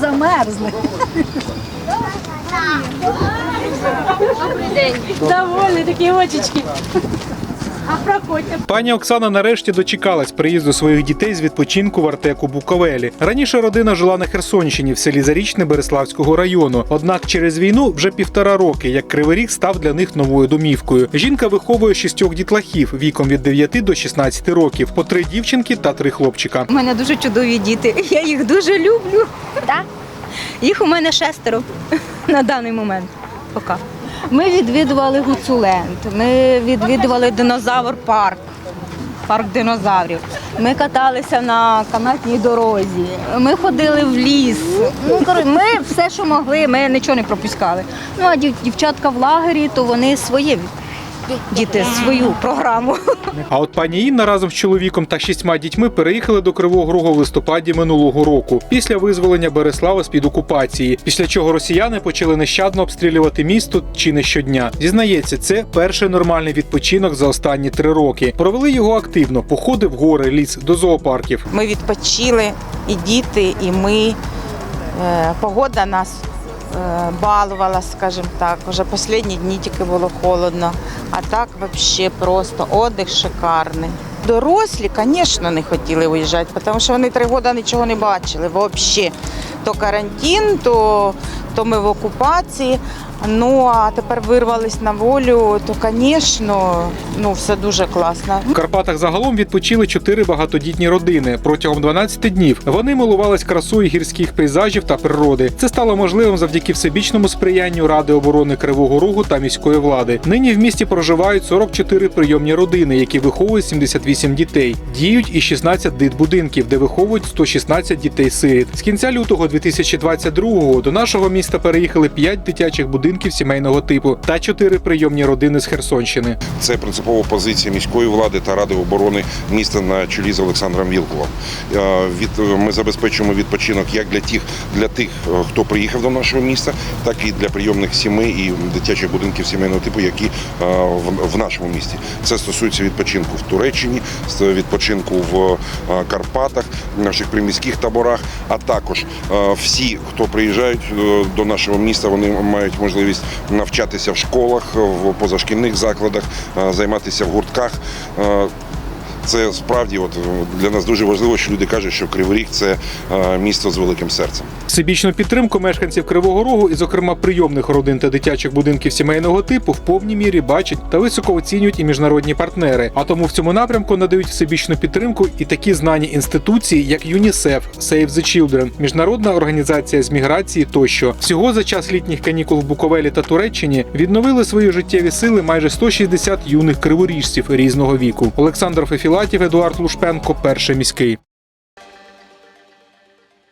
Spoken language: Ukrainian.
Замерзли. Довольні такі очечки. А. Пані Оксана нарешті дочекалась приїзду своїх дітей з відпочинку в Артеку Буковелі. Раніше родина жила на Херсонщині в селі Зарічне Береславського району. Однак через війну вже півтора роки, як Кривий Ріг став для них новою домівкою. Жінка виховує шістьох дітлахів віком від 9 до 16 років, по три дівчинки та три хлопчика. У мене дуже чудові діти. Я їх дуже люблю. Так? Їх у мене шестеро на даний момент. Поки. Ми відвідували Гуцуленд, ми відвідували динозавр парк. Парк динозаврів. Ми каталися на канатній дорозі. Ми ходили в ліс. Ну, ми все, що могли, ми нічого не пропускали. Ну а дівчатка в лагері, то вони своє діти свою програму. А от пані Інна разом з чоловіком та шістьма дітьми переїхали до Кривого Рогу в листопаді минулого року після визволення Береслава з під окупації. Після чого росіяни почали нещадно обстрілювати місто чи не щодня. Зізнається, це перший нормальний відпочинок за останні три роки. Провели його активно, походи в гори, ліс до зоопарків. Ми відпочили, і діти, і ми. Е, Погода нас балувала, скажімо так. Уже останні дні тільки було холодно. А так взагалі просто отдих шикарний. Дорослі, звісно, не хотіли виїжджати, тому що вони три роки нічого не бачили взагалі. То карантин, то, то ми в окупації. Ну а тепер вирвались на волю, то, звісно, ну, все дуже класно. В Карпатах загалом відпочили чотири багатодітні родини протягом 12 днів. Вони милувались красою гірських пейзажів та природи. Це стало можливим завдяки всебічному сприянню Ради оборони Кривого Рогу та міської влади. Нині в місті проживають 44 прийомні родини, які виховують 78 дітей. Діють і 16 дитбудинків, де виховують 116 дітей-сиріт. З кінця лютого 2022-го до нашого міста переїхали 5 дитячих будинків сімейного типу та 4 прийомні родини з Херсонщини. Це принципова позиція міської влади та ради оборони міста на чолі з Олександром Вілковим. Е, Від ми забезпечуємо відпочинок як для тих, для тих, е, хто приїхав до нашого міста, так і для прийомних сімей і дитячих будинків сімейного типу, які е, в, нашому місті. Це стосується відпочинку в Туреччині, відпочинку в е, Карпатах, наших приміських таборах. А також е, всі, хто приїжджають е, до нашого міста, вони мають можливість навчатися в школах, в позашкільних закладах, е, займатися в гуртках. Це справді от для нас дуже важливо, що люди кажуть, що Кривий Ріг це е, місто з великим серцем. Всебічну підтримку мешканців Кривого Рогу і, зокрема, прийомних родин та дитячих будинків сімейного типу в повній мірі бачать та високо оцінюють і міжнародні партнери. А тому в цьому напрямку надають всебічну підтримку і такі знані інституції, як ЮНІСЕФ, Save the Children, міжнародна організація з міграції тощо. Всього за час літніх канікул в Буковелі та Туреччині відновили свої життєві сили майже 160 юних криворіжців різного віку. Олександр Фефілатів, Едуард Лушпенко, перший міський.